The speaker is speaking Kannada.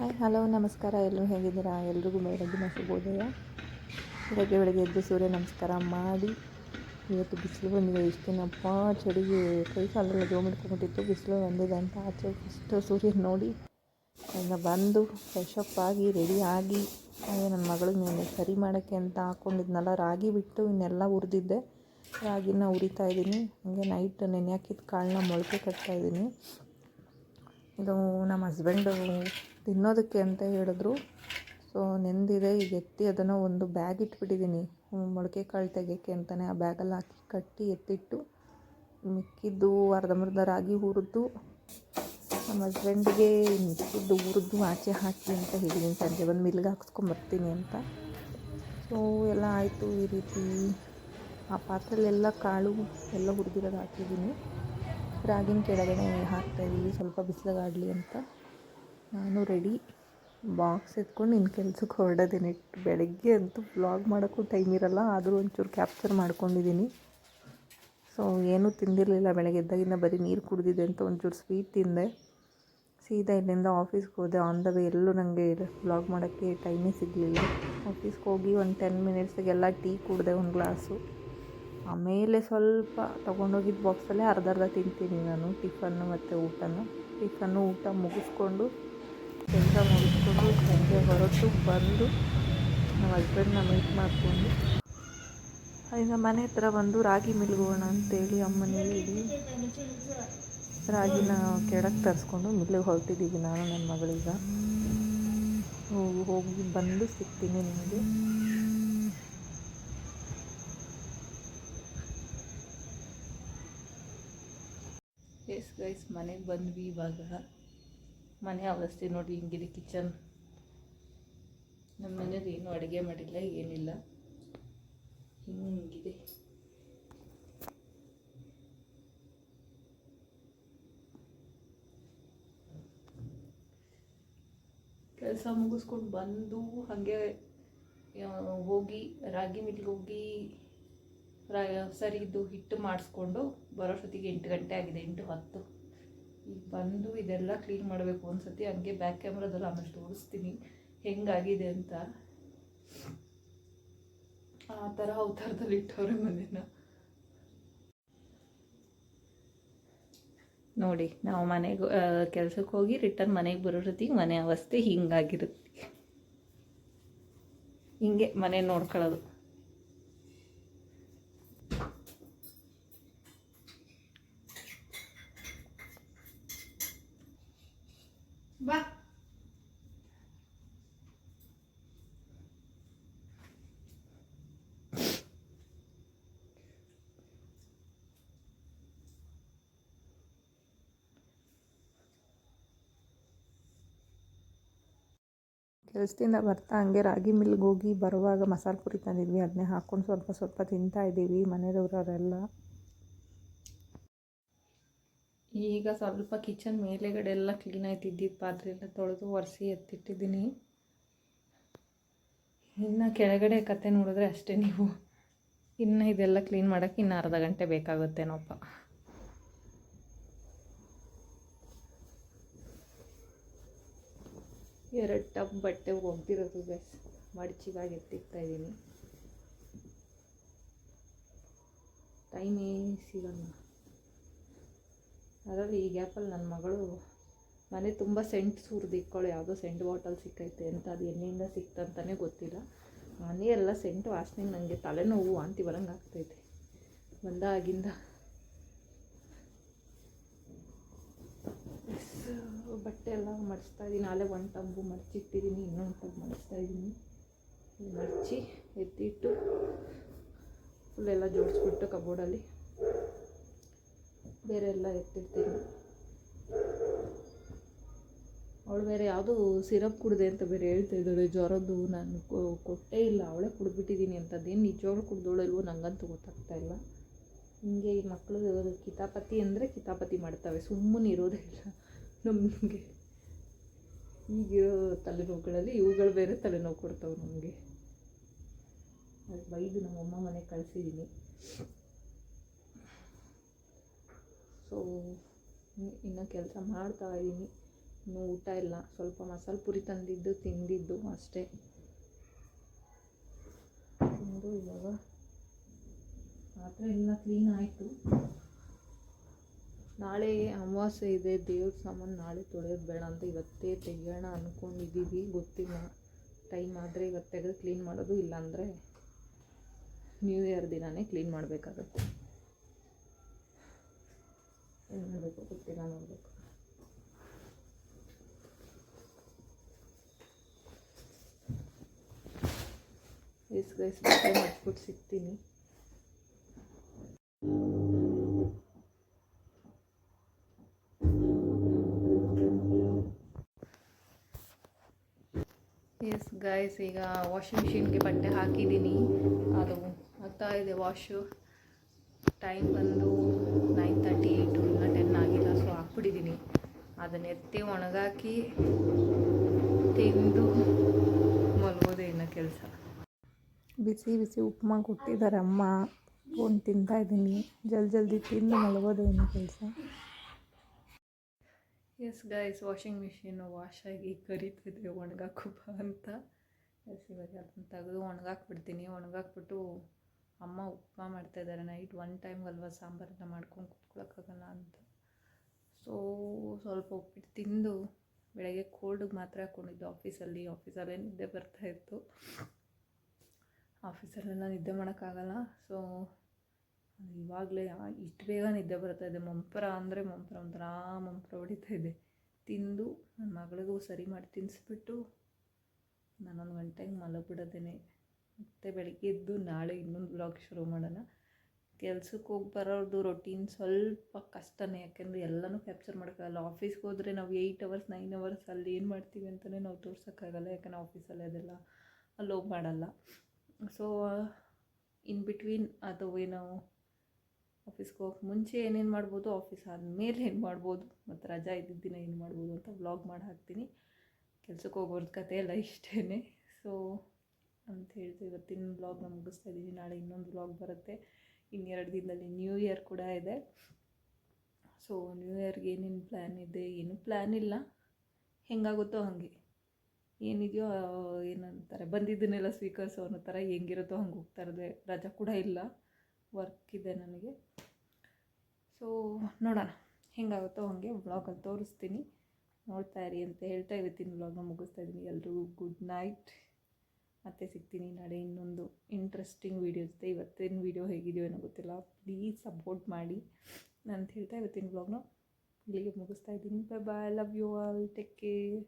ಹಾಯ್ ಹಲೋ ನಮಸ್ಕಾರ. ಎಲ್ಲರೂ ಹೇಗಿದ್ದೀರಾ? ಎಲ್ರಿಗೂ ಬೆಳಗ್ಗೆ ಶುಭೋದಯ. ಬೆಳಗ್ಗೆ ಬೆಳಗ್ಗೆ ಎದ್ದು ಸೂರ್ಯ ನಮಸ್ಕಾರ ಮಾಡಿ ಇವತ್ತು ಬಿಸಿಲು ಬಂದಿದೆ. ಇಷ್ಟು ದಿನಪ್ಪ ಚಳಿಗೆ ಕೈ ಕಾಲೆಲ್ಲ ಜೋ ಮಾಡ್ಕೊಂಬಿಟ್ಟಿತ್ತು ಬಿಸಿಲು ಬಂದಿದೆ ಅಂತ ಆಚೆ ಇಷ್ಟು ಸೂರ್ಯನ ನೋಡಿ. ಅದನ್ನು ಬಂದು ಫ್ರೆಶಪ್ ಆಗಿ ರೆಡಿ ಆಗಿ ಅದೇ ನನ್ನ ಮಗಳಿಗೆ ನಾನು ಸರಿ ಮಾಡೋಕ್ಕೆ ಅಂತ ಹಾಕ್ಕೊಂಡಿದ್ನಲ್ಲ ರಾಗಿ ಬಿಟ್ಟು ಇನ್ನೆಲ್ಲ ಉರಿದಿದ್ದೆ ರಾಗಿನ ಉರಿತಾ ಇದ್ದೀನಿ. ಹಾಗೆ ನೈಟ್ ನೆನೆ ಹಾಕಿದ ಕಾಳನ್ನ ಮೊಳಕೆ ಕಟ್ತಾ ಇದ್ದೀನಿ. ಇದು ನಮ್ಮ ಹಸ್ಬೆಂಡು ತಿನ್ನೋದಕ್ಕೆ ಅಂತ ಹೇಳಿದ್ರು. ಸೊ ನೆಂದಿದೆ, ಈಗ ಎತ್ತಿ ಅದನ್ನು ಒಂದು ಬ್ಯಾಗ್ ಇಟ್ಬಿಟ್ಟಿದ್ದೀನಿ ಮೊಳಕೆ ಕಾಳು ತೆಗೆಯೋಕ್ಕೆ ಅಂತಲೇ ಆ ಬ್ಯಾಗಲ್ಲಿ ಹಾಕಿ ಕಟ್ಟಿ ಎತ್ತಿಟ್ಟು ಮಿಕ್ಕಿದ್ದು ಅರ್ಧಂಬರ್ಧ ರಾಗಿ ಹುರಿದು ನಮ್ಮ ಹಸ್ಬೆಂಡಿಗೆ ಮಿಕ್ಕಿದ್ದು ಹುರಿದು ಆಚೆ ಹಾಕಿ ಅಂತ ಹೇಳಿದ್ದೀನಿ ಸಂಜೆ ಬಂದು ಮಿಲ್ಗೆ ಹಾಕ್ಸ್ಕೊಂಬರ್ತೀನಿ ಅಂತ. ಸೊ ಎಲ್ಲ ಆಯಿತು ಈ ರೀತಿ. ಆ ಪಾತ್ರೆಲೆಲ್ಲ ಕಾಳು ಎಲ್ಲ ಹುರಿದಿರೋದು ಹಾಕಿದ್ದೀನಿ ರಾಗಿನ ಕೆಳಗಡೆ ಹಾಕ್ತಾಯಿದ್ದೀವಿ ಸ್ವಲ್ಪ ಬಿಸಿಲಾಗಲಿ ಅಂತ. ನಾನು ರೆಡಿ ಬಾಕ್ಸ್ ಎತ್ಕೊಂಡು ಇನ್ನು ಕೆಲ್ಸಕ್ಕೆ ಹೊರಡೋದೇನೆ. ಬೆಳಗ್ಗೆ ಅಂತೂ ಬ್ಲಾಗ್ ಮಾಡೋಕ್ಕೂ ಟೈಮ್ ಇರೋಲ್ಲ. ಆದರೂ ಒಂಚೂರು ಕ್ಯಾಪ್ಚರ್ ಮಾಡ್ಕೊಂಡಿದ್ದೀನಿ ಸೊ ಏನೂ ತಿಂದಿರಲಿಲ್ಲ. ಬೆಳಗ್ಗೆ ಎದ್ದಾಗಿಂದ ಬರೀ ನೀರು ಕುಡಿದಿದೆ ಅಂತ ಒಂಚೂರು ಸ್ವೀಟ್ ತಿಂದೆ. ಸೀದಾ ಇಲ್ಲಿಂದ ಆಫೀಸ್ಗೆ ಹೋದೆ. ಆನ್ ದ ವೇ ಎಲ್ಲೂ ನನಗೆ ಬ್ಲಾಗ್ ಮಾಡೋಕ್ಕೆ ಟೈಮೇ ಸಿಗಲಿಲ್ಲ. ಆಫೀಸ್ಗೆ ಹೋಗಿ ಒಂದು ಟೆನ್ ಮಿನಿಟ್ಸಿಗೆಲ್ಲ ಟೀ ಕುಡಿದೆ ಒಂದು ಗ್ಲಾಸು ಆಮೇಲೆ ಸ್ವಲ್ಪ ತೊಗೊಂಡೋಗಿದ್ದ ಬಾಕ್ಸಲ್ಲೇ ಅರ್ಧ ಅರ್ಧ ತಿಂತೀನಿ ನಾನು ಟಿಫನ್ನು ಮತ್ತು ಊಟನ. ಟಿಫನ್ನು ಊಟ ಮುಗಿಸ್ಕೊಂಡು ಕೆಲಸ ಮುಗಿಸ್ಕೊಂಡು ಸಂಜೆ ಹೊರಟು ಬಂದು ನಮ್ಮ ಹಸ್ಬೆಂಡ್ನ ಮೀಟ್ ಮಾಡಿಕೊಂಡು ಅಲ್ಲಿಂದ ಮನೆ ಹತ್ರ ಬಂದು ರಾಗಿ ಮಿಲ್ಗೋಣ ಅಂತೇಳಿ ಅಮ್ಮನ ಹೇಳಿ ರಾಗಿನ ಕೆಳಗೆ ತರಿಸ್ಕೊಂಡು ಮಿಲ್ಲಿಗೆ ಹೊರಟಿದ್ದೀವಿ ನಾನು ನನ್ನ ಮಗಳಿಗ. ಹೋಗಿ ಹೋಗಿ ಬಂದು ಸಿಗ್ತೀನಿ ನಿಮಗೆ ಎಸ್ ಗೈಸ್ ಮನೆಗೆ ಬಂದ್ವಿ ಇವಾಗ. ಮನೆ ಅವಸ್ಥೆ ನೋಡಿ ಹಿಂಗಿದೆ ಕಿಚನ್ ನಮ್ಮ ಮನೇಲಿ ಏನು ಅಡುಗೆ ಮಾಡಿಲ್ಲ, ಏನಿಲ್ಲ. ಹಿಂಗಿದೆ. ಕೆಲಸ ಮುಗಿಸ್ಕೊಂಡು ಬಂದು ಹಾಗೆ ಹೋಗಿ ರಾಗಿ ಮಿಲ್ಗೆ ಹೋಗಿ ರಾ, ಸರಿದು ಹಿಟ್ಟು ಮಾಡಿಸ್ಕೊಂಡು ಬರೋಷ್ಟೊತ್ತಿಗೆ ಎಂಟು ಗಂಟೆ ಆಗಿದೆ, ಎಂಟು ಹತ್ತು. ಬಂದು ಇದೆಲ್ಲ ಕ್ಲೀನ್ ಮಾಡಬೇಕು ಒಂದ್ಸತಿ, ಹಂಗೆ ಬ್ಯಾಕ್ ಕ್ಯಾಮ್ರಾದಲ್ಲಿ ಆಮೇಲೆ ತೋರಿಸ್ತೀನಿ. ಹೆಂಗಾಗಿದೆ ಅಂತ. ಆ ಥರ ಅವತಾರದಲ್ಲಿ ಇಟ್ಟವ್ರೆ ಮನೇನ. ನೋಡಿ, ನಾವು ಮನೆಗೆ ಕೆಲ್ಸಕ್ಕೆ ಹೋಗಿ ರಿಟರ್ನ್ ಮನೆಗೆ ಬರೋರತ್ತಿಗೆ ಮನೆ ಅವಸ್ಥೆ ಹಿಂಗಾಗಿರುತ್ತೆ. ಹಿಂಗೆ ಮನೆ ನೋಡ್ಕೊಳ್ಳೋದು ಬಾ ಕೆಲಸದಿಂದ ಬರ್ತಾ ಹಂಗೆ ರಾಗಿ ಮಿಲ್ಗೆ ಹೋಗಿ ಬರುವಾಗ ಮಸಾಲೆ ಪುರಿ ತಂದಿದ್ವಿ. ಅದನ್ನೇ ಹಾಕ್ಕೊಂಡು ಸ್ವಲ್ಪ ಸ್ವಲ್ಪ ತಿಂತಾ ಇದ್ದೀವಿ ಮನೆಯವ್ರವರೆಲ್ಲ. ಈಗ ಸ್ವಲ್ಪ ಕಿಚನ್ ಮೇಲೆಗಡೆ ಎಲ್ಲ ಕ್ಲೀನ್ ಆಯ್ತಿದ್ದಿದ್ದು ಪಾತ್ರೆ ಎಲ್ಲ ತೊಳೆದು ಒರೆಸಿ ಎತ್ತಿಟ್ಟಿದ್ದೀನಿ. ಇನ್ನು ಕೆಳಗಡೆ ಕತೆ ನೋಡಿದ್ರೆ ಅಷ್ಟೇ ನೀವು. ಇನ್ನು ಇದೆಲ್ಲ ಕ್ಲೀನ್ ಮಾಡೋಕ್ಕೆ ಇನ್ನು ಅರ್ಧ ಗಂಟೆ ಬೇಕಾಗುತ್ತೇನೋಪ್ಪ ಎರಡು ಟಬ್ ಬಟ್ಟೆ ಒಗ್ದಿರೋದು ಬೆಸ್ ಮಡಚಿಗಾಗಿ ಎತ್ತಿಕ್ತಾ ಇದ್ದೀನಿ ಟೈಮೇ ಸಿಗಲ್ಲ. ಅದರಲ್ಲಿ ಈ ಗ್ಯಾಪಲ್ಲಿ ನನ್ನ ಮಗಳು ಮನೆ ತುಂಬ ಸೆಂಟ್ ಸುರಿದು ಇಕ್ಕೊಳ್ಳೋ ಯಾವುದೋ ಸೆಂಟ್ ಬಾಟಲ್ ಸಿಕ್ಕೈತೆ ಅಂತ, ಅದು ಎಲ್ಲಿಂದ ಸಿಕ್ತಂತಲೇ ಗೊತ್ತಿಲ್ಲ. ಮನೆಯೆಲ್ಲ ಸೆಂಟ್ ವಾಸನೆಗೆ ನನಗೆ ತಲೆನೋವು, ವಾಂತಿ ಬರಂಗೆ ಆಗ್ತೈತೆ ಬಂದಾಗಿಂದ. ಬಟ್ಟೆ ಎಲ್ಲ ಮಡಿಸ್ತಾ ಇದ್ದೀನಿ ಅಲ್ಲೇ ಒಂದು ಟಬ್ಬು ಮಡಚಿಟ್ಟಿದ್ದೀನಿ ಇನ್ನೊಂದು ಟಬ್ ಮಡಿಸ್ತಾ ಇದ್ದೀನಿ ಮಡಚಿ, ಎತ್ತಿಟ್ಟು ಫುಲ್ಲೆಲ್ಲ ಜೋಡಿಸ್ಬಿಟ್ಟು ಕಬೋರ್ಡಲ್ಲಿ ಬೇರೆ ಎಲ್ಲ ಎತ್ತಿರ್ತೀನಿ ಅವಳು ಬೇರೆ ಯಾವುದು ಸಿರಪ್ ಕುಡಿದೆ ಅಂತ ಬೇರೆ ಹೇಳ್ತಾ ಇದ್ದಾಳೆ. ಜ್ವರದ್ದು ನಾನು ಕೊಟ್ಟೇ ಇಲ್ಲ. ಅವಳೇ ಕುಡಿದ್ಬಿಟ್ಟಿದ್ದೀನಿ ಅಂತ ಅದೇನು ನಿಜವಾಗ್ಲೂ ಇಲ್ವೋ ನಂಗಂತೂ ಗೊತ್ತಾಗ್ತಾ ಇಲ್ಲ. ಹಿಂಗೆ ಈ ಮಕ್ಕಳು ಕಿತಾಪತಿ ಅಂದರೆ ಕಿತಾಪತಿ ಮಾಡ್ತವೆ. ಸುಮ್ಮನೆ ಇರೋದೇ ಇಲ್ಲ. ನಮಗೆ. ಈಗಿರೋ ತಲೆನೋವುಗಳಲ್ಲಿ ಇವುಗಳು ಬೇರೆ ತಲೆನೋವು ಕೊಡ್ತಾವೆ ನಮಗೆ. ಅದು ಬೈದು ನಮ್ಮಮ್ಮ ಮನೆಗೆ ಕಳಿಸಿದ್ದೀನಿ ಸೊ ಇನ್ನು ಕೆಲಸ ಮಾಡ್ತಾ ಇದ್ದೀನಿ ಇನ್ನೂ ಊಟ ಇಲ್ಲ. ಸ್ವಲ್ಪ ಮಸಾಲೆ ಪುರಿ ತಂದಿದ್ದು, ತಿಂದಿದ್ದು ಅಷ್ಟೇ. ತಿಂದು ಇವಾಗ ಪಾತ್ರೆ ಎಲ್ಲ ಕ್ಲೀನ್ ಆಯಿತು. ನಾಳೆ ಅಮಾವಾಸ್ಯೆ ಇದೆ, ದೇವ್ರ ಸಾಮಾನು ನಾಳೆ ತೊಳೆಯೋದು ಬೇಡ ಅಂತ ಇವತ್ತೇ ತೆಗಿಯೋಣ ಅಂದ್ಕೊಂಡಿದ್ದೀವಿ ಗೊತ್ತಿಲ್ಲ. ಟೈಮ್ ಆದರೆ ಇವತ್ತು ತೆಗೆದು ಕ್ಲೀನ್ ಮಾಡೋದು ಇಲ್ಲಾಂದರೆ ನ್ಯೂ ಇಯರ್ ದಿನವೇ ಕ್ಲೀನ್ ಮಾಡಬೇಕಾಗತ್ತೆ. ಏನು ಮಾಡಬೇಕು ಗೊತ್ತಿಲ್ಲ ನೋಡಬೇಕು. ಎಸ್ ಗೈಸ್ ಬಟ್ಟೆ ಸಿಗ್ತೀನಿ. ಗೈಸ್ ಈಗ ವಾಷಿಂಗ್ ಮಿಷಿನ್ಗೆ ಬಟ್ಟೆ ಹಾಕಿದ್ದೀನಿ. ಅದು ಆಗ್ತಾ ಇದೆ ವಾಶು ಟೈಮ್ ಬಂದು ನೈನ್ ತರ್ಟಿ ಏಯ್ಟು ಇಲ್ಲ ಟೆನ್ ಆಗಿಲ್ಲ ಸೊ ಹಾಕ್ಬಿಟ್ಟಿದ್ದೀನಿ. ಅದನ್ನು ಎತ್ತಿ ಒಣಗಾಕಿ ತಿಂದು ಮಲಗೋದೇನ ಇನ್ನು ಕೆಲಸ. ಬಿಸಿ ಬಿಸಿ ಉಪ್ಮಾ ಕೊಟ್ಟಿದ್ದಾರೆ ಅಮ್ಮ. ಒಂದು ತಿಂತಾ ಇದ್ದೀನಿ. ಜಲ್ದಿ ಜಲ್ದಿ ತಿಂದು ಮಲಗೋದೇ ಇನ್ನು ಕೆಲಸ. Yes guys washing machine wash ಆಗಿ ಕರಿತಿದೆ ಒಣಗಾಕು ಬಾ ಅಂತ. ಎಸ್ ಇವಾಗ ಅದನ್ನ ತೆಗೆದು ಒಣಗಾಕ್ಬಿಡ್ತೀನಿ. ಒಣಗಾಕ್ಬಿಟ್ಟು ಅಮ್ಮ ಉಪ್ಮಾ ಮಾಡ್ತಾಯಿದ್ದಾರೆ ನೈಟ್ ಒನ್ ಟೈಮ್ ಅಲ್ವಾ ಸಾಂಬಾರನ್ನ ಮಾಡ್ಕೊಂಡು ಕುತ್ಕೊಳ್ಳೋಕ್ಕಾಗಲ್ಲ ಅಂತ. ಸೊ ಸ್ವಲ್ಪ ಉಪ್ಪಿಟ್ಟು ತಿಂದು ಬೆಳಗ್ಗೆ ಕೋಲ್ಡಿಗೆ ಮಾತ್ರ ಹಾಕ್ಕೊಂಡಿದ್ದು ಆಫೀಸಲ್ಲಿ. ಆಫೀಸಲ್ಲೇ ನಿದ್ದೆ ಬರ್ತಾಯಿತ್ತು ಆಫೀಸಲ್ಲೆಲ್ಲ ನಿದ್ದೆ ಮಾಡೋಕ್ಕಾಗಲ್ಲ. ಸೊ ಇವಾಗಲೇ ಇಷ್ಟು ಬೇಗ ನಿದ್ದೆ ಬರ್ತಾಯಿದೆ ಮಂಪರ ಅಂದರೆ ಮಂಪರ ಒಂಥರ ಮಂಪರ ಹೊಡಿತಾ ಇದೆ. ತಿಂದು ನನ್ನ ಮಗಳಿಗೂ ಸರಿ ಮಾಡಿ ತಿನ್ನಿಸ್ಬಿಟ್ಟು ನಾನೊಂದು ಗಂಟೆಗೆ ಮಲಗಿಬಿಡೋದೇನೆ. ಮತ್ತು ಬೆಳಗ್ಗೆ ಎದ್ದು ನಾಳೆ ಇನ್ನೊಂದು ಬ್ಲಾಗ್ ಶುರು ಮಾಡೋಣ. ಕೆಲ್ಸಕ್ಕೆ ಹೋಗಿ ಬರೋದು ರೊಟೀನ್ ಸ್ವಲ್ಪ ಕಷ್ಟನೇ. ಯಾಕೆಂದರೆ ಎಲ್ಲನೂ ಕ್ಯಾಪ್ಚರ್ ಮಾಡೋಕ್ಕಾಗಲ್ಲ. ಆಫೀಸ್ಗೆ ಹೋದರೆ ನಾವು ಏಯ್ಟ್ ಅವರ್ಸ್ ನೈನ್ ಅವರ್ಸ್ ಅಲ್ಲಿ ಏನು ಮಾಡ್ತೀವಿ ಅಂತಲೇ ನಾವು ತೋರ್ಸೋಕ್ಕಾಗಲ್ಲ. ಯಾಕಂದರೆ ಆಫೀಸಲ್ಲಿ ಅದೆಲ್ಲ ಅಲ್ಲಿ ಹೋಗಿ ಮಾಡಲ್ಲ. ಸೊ ಇನ್ ಬಿಟ್ವೀನ್ ಅದು ಏನೋ ಆಫೀಸ್ಗೆ ಹೋಗಿ ಮುಂಚೆ ಏನೇನು ಮಾಡ್ಬೋದು ಆಫೀಸ್ ಆದಮೇಲೆ ಏನು ಮಾಡ್ಬೋದು, ಮತ್ತು ರಜಾ ಇದ್ದಿದ್ದಿನ ಏನು ಮಾಡ್ಬೋದು ಅಂತ ವ್ಲಾಗ್ ಮಾಡಿ ಹಾಕ್ತೀನಿ. ಕೆಲ್ಸಕ್ಕೆ ಹೋಗೋರ್ದು ಕತೆ ಎಲ್ಲ ಇಷ್ಟೇ ಸೊ ಅಂತ ಹೇಳ್ತು ಇವತ್ತಿನ ಬ್ಲಾಗ್ನ ಮುಗಿಸ್ತಾ ಇದ್ದೀನಿ. ನಾಳೆ ಇನ್ನೊಂದು ಬ್ಲಾಗ್ ಬರುತ್ತೆ. ಇನ್ನೆರಡು ದಿನದಲ್ಲಿ ನ್ಯೂ ಇಯರ್ ಕೂಡ ಇದೆ. ಸೊ ನ್ಯೂ ಇಯರ್ಗೆ ಏನೇನು ಪ್ಲ್ಯಾನ್ ಇದೆ? ಏನು ಪ್ಲ್ಯಾನ್ ಇಲ್ಲ. ಹೆಂಗಾಗುತ್ತೋ ಹಾಗೆ. ಏನಿದೆಯೋ ಏನಂತಾರೆ ಬಂದಿದ್ದನ್ನೆಲ್ಲ ಸ್ವೀಕರಿಸೋ ಅನ್ನೋ ಥರ ಹೆಂಗಿರುತ್ತೋ ಹಂಗೆ ಹೋಗ್ತಾ ಇರೋದೆ. ರಜಾ ಕೂಡ ಇಲ್ಲ. ವರ್ಕ್ ಇದೆ ನನಗೆ. ಸೊ ನೋಡೋಣ. ಹೆಂಗಾಗುತ್ತೋ ಹಾಗೆ ಬ್ಲಾಗಲ್ಲಿ ತೋರಿಸ್ತೀನಿ. ನೋಡ್ತಾ ಇರಿ ಅಂತ ಹೇಳ್ತಾ ಇವತ್ತಿನ ವ್ಲಾಗ್ನ ಮುಗಿಸ್ತಾ ಇದ್ದೀನಿ. ಎಲ್ರಿಗೂ ಗುಡ್ ನೈಟ್ ಮತ್ತೆ ಸಿಗ್ತೀನಿ ನಾಳೆ ಇನ್ನೊಂದು ಇಂಟ್ರೆಸ್ಟಿಂಗ್ ವೀಡಿಯೋ ಜೊತೆ. ಇವತ್ತಿನ ವೀಡಿಯೋ ಹೇಗಿದೆಯೋ ಏನೋ ಗೊತ್ತಿಲ್ಲ. ಪ್ಲೀಸ್ ಸಪೋರ್ಟ್ ಮಾಡಿ. ನಾನು ಹೇಳ್ತಾ ಇವತ್ತಿನ ವ್ಲಾಗ್ನ ಇಲ್ಲಿಗೆ ಮುಗಿಸ್ತಾ ಇದ್ದೀನಿ. Bye bye love you all take care